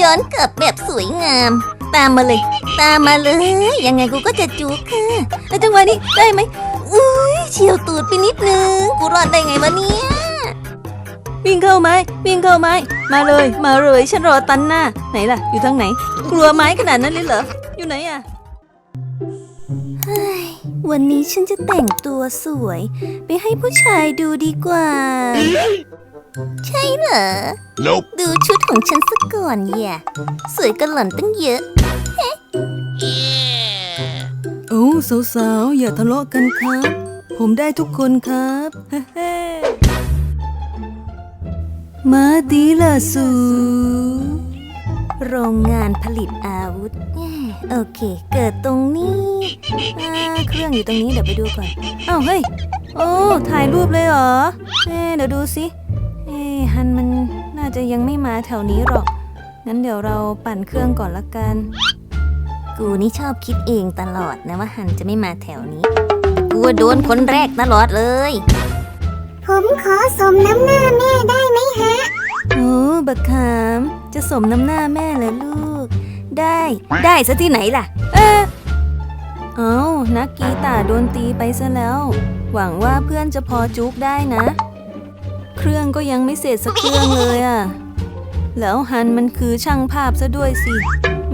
ย้อนกลับแบบสวยงาม ตามมาเลย ตามมาเลยยังไงกูก็จะจุกค่ะแล้วจังหวะนี้ได้ไหมอุ้ยเฉียวตูดไปนิดนึงกูรอดได้ไงวะเนี่ยวิ่งเข้าไม้วิ่งเข้าไม้ มาเลย มาเลยฉันรอตันหน้า ไหนล่ะ อยู่ทางไหน กลัวไม้ขนาดนั้นเลยเหรอ อยู่ไหนอะวันนี้ฉันจะแต่งตัวสวย ไปให้ผู้ชายดูดีกว่า ใช่เหรอ Nope. ดูชุดของฉันสักก่อนแย่สวยกันหล่อนตั้งเยอะโอ้สาวๆ อย่าทะเลาะกันครับ ผมได้ทุกคนครับเฮ้มาดีล่ะสูโรงงานผลิตอาวุธแย่โอเค เกิดตรงนี้อ่าเครื่องอยู่ตรงนี้เดี๋ยวไปดูก่อนอ้าวเฮ้ย โอ้ ถ่ายรูปเลยเหรอเอ๊ะเดี๋ยวดูสิ เอ๊ะฮันมันน่าจะยังไม่มาแถวนี้หรอก งั้นเดี๋ยวเราปั่นเครื่องก่อนละกัน กูนี่ชอบคิดเองตลอดนะว่าฮันจะไม่มาแถวนี้แต่กูว่าโดนคนแรกตลอดเลย ผมขอสมน้ำหน้าแม่ได้ไหมฮะ โอ้บักขาม จะสมน้ำหน้าแม่เหรอลูก ได้ ได้ซะที่ไหนล่ะ เอ๊ะเอ้านักกีตาร์โดนตีไปซะแล้ว หวังว่าเพื่อนจะพอจุกได้นะ เครื่องก็ยังไม่เสร็จสักเครื่องเลยอะแล้วฮันมันคือช่างภาพซะด้วยสิ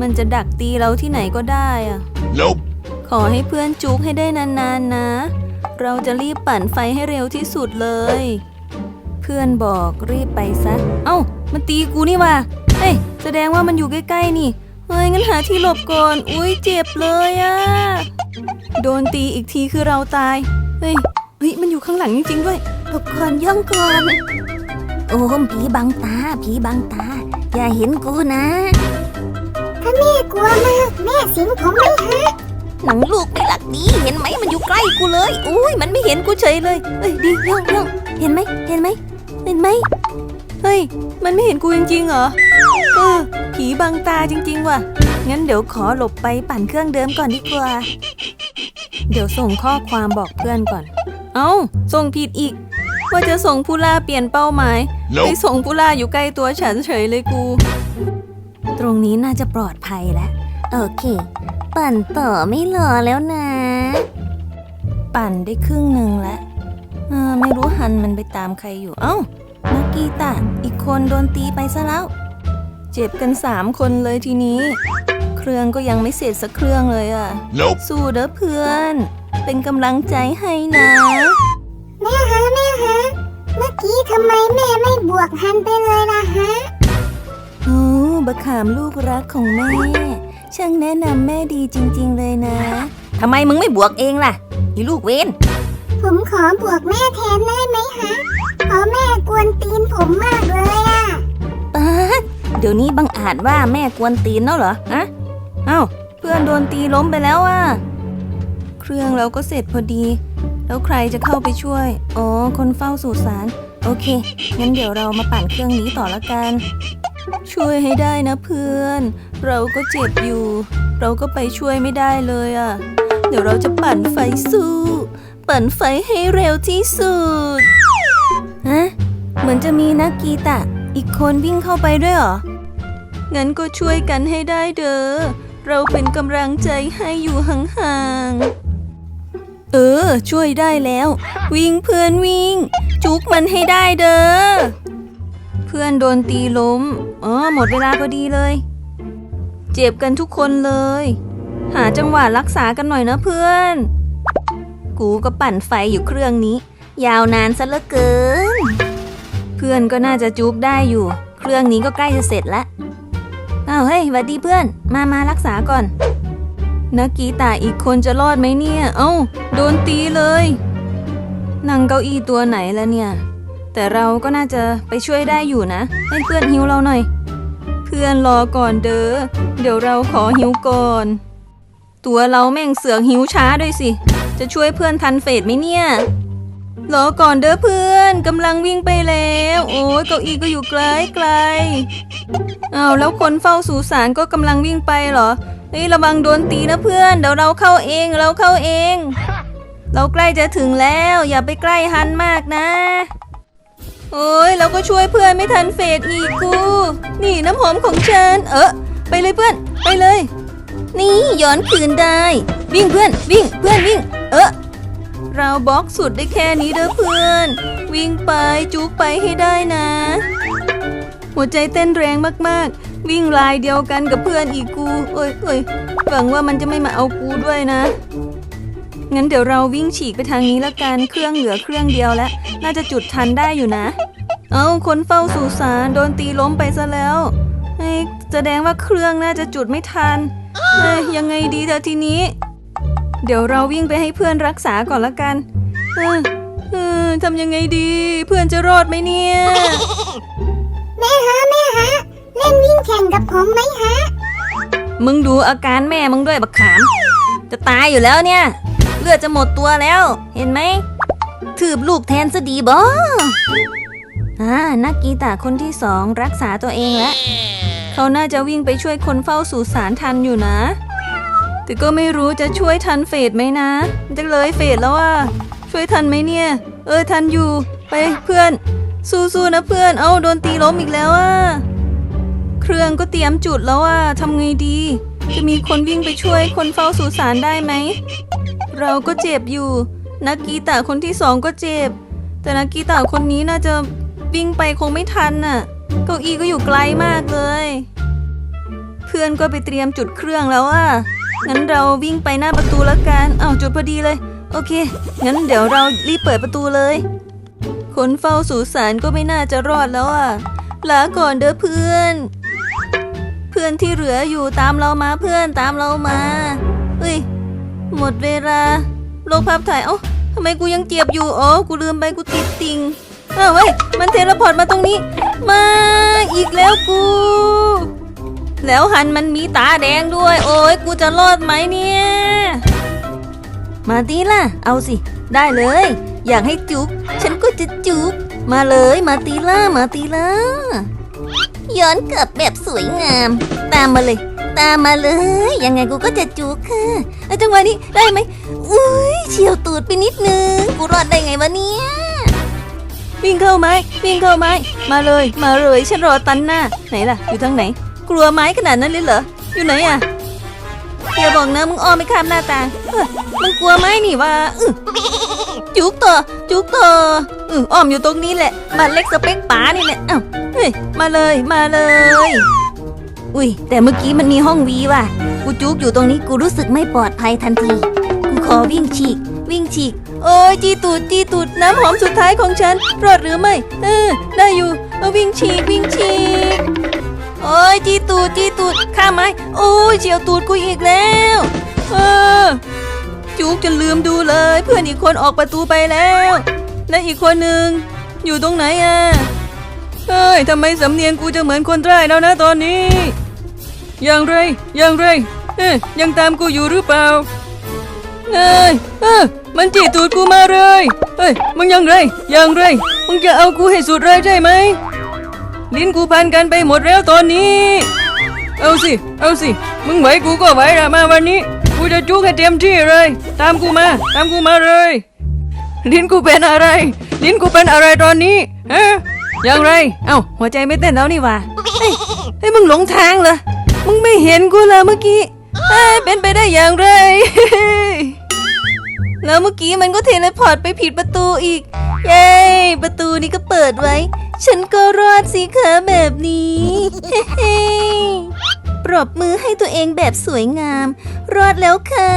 มันจะดักตีเราที่ไหนก็ได้อะ Nope. ขอให้เพื่อนจุกให้ได้นานๆนะ เราจะรีบปั่นไฟให้เร็วที่สุดเลย เพื่อนบอกรีบไปซะ เอ้า มันตีกูนี่ว่ะเฮ้ย แสดงว่ามันอยู่ใกล้ๆนี่ เฮ้ย งั้นหาที่หลบก่อน อุ้ยเจ็บเลยอะโดนตีอีกทีคือเราตาย เฮ้ย เฮ้ย มันอยู่ข้างหลังจริงๆด้วย หลบก่อนย่องก่อนโอ้มผีบังตา ผีบังตา อย่าเห็นกูนะถ้าแม่กลัวมาก แม่สิงผมไหมฮะหนังลูกไม่หลักดีเห็นไหมมันอยู่ใกล้กูเลย อุ้ยมันไม่เห็นกูเฉยเลยเฮ้ยดีย่องย่องเห็นไหมเห็นไหมเห็นไหมเฮ้ย มันไม่เห็นกูจริงๆเหรอเออผีบังตาจริง ๆ ว่ะ งั้นเดี๋ยวขอหลบไปปั่นเครื่องเดิมก่อนดีกว่า เดี๋ยวส่งข้อความบอกเพื่อนก่อน เอ้า ส่งผิดอีก ว่าจะส่งผู้ล่าเปลี่ยนเป้าหมายไป Nope. ส่งผู้ล่าอยู่ใกล้ตัวฉันเฉยเลยกู ตรงนี้น่าจะปลอดภัยแล้ว โอเค ปั่นต่อไม่รอแล้วนะ ปั่นได้ครึ่งหนึ่งแล้วเออไม่รู้ฮันมันไปตามใครอยู่เอ้านักกีตาร์อีกคนโดนตีไปซะแล้ว เจ็บกันสามคนเลยทีนี้ เครื่องก็ยังไม่เสร็จสักเครื่องเลยอะ Nope. สู้เด้อเพื่อน เป็นกำลังใจให้นะแม่ ฮะแม่ฮะ เมื่อกี้ทำไมแม่ไม่บวกฮันไปเลยล่ะฮะ โอ้บะขามลูกรักของแม่ ช่างแนะนำแม่ดีจริง ๆ เลยนะ ทำไมมึงไม่บวกเองล่ะอีลูกเวนผมขอบวกแม่แทนได้ไหมฮะเพราะแม่กวนตีนผมมากเลยอะป๊าดเดี๋ยวนี้บังอาจว่าแม่กวนตีนแล้วเหรอฮะเอ้า เพื่อนโดนตีล้มไปแล้วอะ เครื่องเราก็เสร็จพอดี แล้วใครจะเข้าไปช่วย อ๋อ คนเฝ้าสุสาน โอเค งั้นเดี๋ยวเรามาปั่นเครื่องนี้ต่อละกัน ช่วยให้ได้นะเพื่อน เราก็เจ็บอยู่ เราก็ไปช่วยไม่ได้เลยอะ เดี๋ยวเราจะปั่นไฟสู้ ปั่นไฟให้เร็วที่สุด ฮะ เหมือนจะมีนักกีตะ อีกคนวิ่งเข้าไปด้วยเหรอ งั้นก็ช่วยกันให้ได้เด้อ เราเป็นกำลังใจให้อยู่ห่างๆ เออ ช่วยได้แล้ว วิ่งเพื่อนวิ่ง จุกมันให้ได้เด้อ เพื่อนโดนตีล้มอ๋อหมดเวลาพอดีเลย เจ็บกันทุกคนเลย หาจังหวะรักษากันหน่อยนะเพื่อน กูก็ปั่นไฟอยู่เครื่องนี้ ยาวนานซะเหลือเกิน เพื่อนก็น่าจะจุกได้อยู่ เครื่องนี้ก็ใกล้จะเสร็จล้วอ้าวเฮ้ยหวัดดีเพื่อน มามารักษาก่อน นักกีตาอีกคนจะรอดไหมเนี่ย เอ้า โดนตีเลย นั่งเก้าอี้ตัวไหนแล้วเนี่ย แต่เราก็น่าจะไปช่วยได้อยู่นะ ให้เพื่อนหิวเราหน่อย เพื่อนรอก่อนเด้อ เดี๋ยวเราขอหิวก่อน ตัวเราแม่งเสือกหิวช้าด้วยสิ จะช่วยเพื่อนทันเฟสไหมเนี่ยรอก่อนเด้อเพื่อนกำลังวิ่งไปแล้ว โอ้ยเก้าอี้ก็อยู่ไกลไกลอ้าวแล้วคนเฝ้าสุสานก็กำลังวิ่งไปเหรอ เฮ้ยระวังโดนตีนะเพื่อน เดี๋ยวเราเข้าเองเราเข้าเอง เราใกล้จะถึงแล้ว อย่าไปใกล้ฮันมากนะโอ้ยเราก็ช่วยเพื่อนไม่ทันเฟดอีกกู นี่น้ำหอมของฉัน เออไปเลยเพื่อน ไปเลย นี่ย้อนคืนได้ วิ่งเพื่อน วิ่งเพื่อนวิ่ง เออเราบล็อกสุดได้แค่นี้เด้อเพื่อน วิ่งไปจุกไปให้ได้นะ หัวใจเต้นแรงมากๆ วิ่งลายเดียวกันกับเพื่อนอีกกู เอ้ยเอ้ยหวังว่ามันจะไม่มาเอากูด้วยนะ งั้นเดี๋ยวเราวิ่งฉีกไปทางนี้ละกัน เครื่องเหลือเครื่องเดียวแล้ว น่าจะจุดทันได้อยู่นะ เอาคนเฝ้าสุสานโดนตีล้มไปซะแล้วแสดงว่าเครื่องน่าจะจุดไม่ทันยังไงดีเธอทีนี้ เดี๋ยวเราวิ่งไปให้เพื่อนรักษาก่อนละกันทำยังไงดี เพื่อนจะรอดไหมเนี่ย ผมไหมฮะ มึงดูอาการแม่มึงด้วยบักขาม จะตายอยู่แล้วเนี่ย เลือดจะหมดตัวแล้ว เห็นไหมถืบลูกแทนซะดีบ่อ่านักกีตาคนที่สองรักษาตัวเองแล้วเขาน่าจะวิ่งไปช่วยคนเฝ้าสุสานทันอยู่นะ แต่ก็ไม่รู้จะช่วยทันเฟดไหมนะ จะเลยเฟดแล้วอะ ช่วยทันไหมเนี่ย เออทันอยู่ ไปเพื่อน สู้ๆนะเพื่อน เอ้าโดนตีล้มอีกแล้วอะ เครื่องก็เตรียมจุดแล้วอะทำไงดี จะมีคนวิ่งไปช่วยคนเฝ้าสุสานได้ไหม เราก็เจ็บอยู่ นักกีตาคนที่สองก็เจ็บ แต่นักกีตาคนนี้น่าจะวิ่งไปคงไม่ทันน่ะ เก้าอี้ก็อยู่ไกลมากเลย เพื่อนก็ไปเตรียมจุดเครื่องแล้วอะงั้นเราวิ่งไปหน้าประตูล้วกันอ้าวจุดพอดีเลย โอเค งั้นเดี๋ยวเรารีบเปิดประตูเลย คนเฝ้าสุสานก็ไม่น่าจะรอดแล้วอะลาก่อนเด้อเพื่อน พื่อนที่เหลืออยู่ตามเรามาเพื่อนตามเรามาเฮ้ยหมดเวลาโลกภาพถ่ายเอ้าทำไมกูยังเจ็บอยู่โอ๋อกูลืมไปกูติดติงเอ้าวเฮ้ยมันเทเลพอร์ตมาตรงนี้ มาอีกแล้วกู แล้วหันมันมีตาแดงด้วย โอ้ยกูจะรอดไหมเนี่ย มาดีล่ะ เอาสิ ได้เลย อยากให้จุกฉันก็จะจุกมาเลยมาตีล่ามาตีล่า ย้อนกลับแบบสวยงาม ตามมาเลย ตามมาเลย ยังไงกูก็จะจุกค่ะแล้จังหวะนี้ได้ไหมอุ้ยเฉียวตูดไปนิดนึง กูรอดได้ไงวะเนี่ยวิ่งเข้าไม้วิ่งเข้าไม้ มาเลย มาเลย ฉันรอตันหน้า ไหนล่ะ อยู่ทางไหน กลัวไม้ขนาดนั้นเลยเหรอ อยู่ไหนอะอย่าบอกนะมึงอ้อมไม่ข้ามหน้าต่างเออมึงกลัวไม้นี่วะอื้อจุกต่อจุกต่ออืออ้อมอยู่ตรงนี้แหละบ้าเล็กสเปคป๋านี่แหละ เอ้าเฮ้ย มาเลยมาเลย อุ้ย แต่เมื่อกี้มันมีห้องวีว่ะ กูจุกอยู่ตรงนี้กูรู้สึกไม่ปลอดภัยทันที กูขอวิ่งฉีก วิ่งฉีก โอ้ยจีตูดจีตูดน้ำหอมสุดท้ายของฉัน รอดหรือไม่ เออ ได้อยู่เอาวิ่งฉีกวิ่งฉีก โอ้ยจีตูดจีตูดข้าไหมโอ้ยเฉียวตูดกูอีกแล้ว เออ จุกจนลืมดูเลย เพื่อนอีกคนออกประตูไปแล้ว และอีกคนหนึ่งอยู่ตรงไหนอะ เฮ้ยทำไมสำเนียงกูจะเหมือนคนใต้แล้วนะตอนนี้ อย่างไร อย่างไรเอ๊ะยังตามกูอยู่หรือเปล่าเอ้ยเออมันจีตูดกูมาเลยเฮ้ย มึงยังไรยังไร มึงจะเอากูให้สุดเลยใช่ไหม ลิ้นกูพันกันไปหมดแล้วตอนนี้ เอาสิ เอาสิ มึงไหวกูก็ไหวละมาวันนี้ กูจะจุกให้เต็มที่เลย ตามกูมา ตามกูมาเลย ลิ้นกูเป็นอะไร ลิ้นกูเป็นอะไรตอนนี้ฮะ ยังไร เอ้าหัวใจไม่เต้นแล้วนี่ว่าเฮ้ยมึงหลงทางเหรอ มึงไม่เห็นกูเลยเมื่อกี้เฮ้ยเป็นไปได้อย่างไร แล้วเมื่อกี้มันก็เทเลพอร์ตไปผิดประตูอีก เย้ ประตูนี้ก็เปิดไว้ ฉันก็รอดสิคะแบบนี้ เฮ้ๆปรบมือให้ตัวเองแบบสวยงาม รอดแล้วค่ะ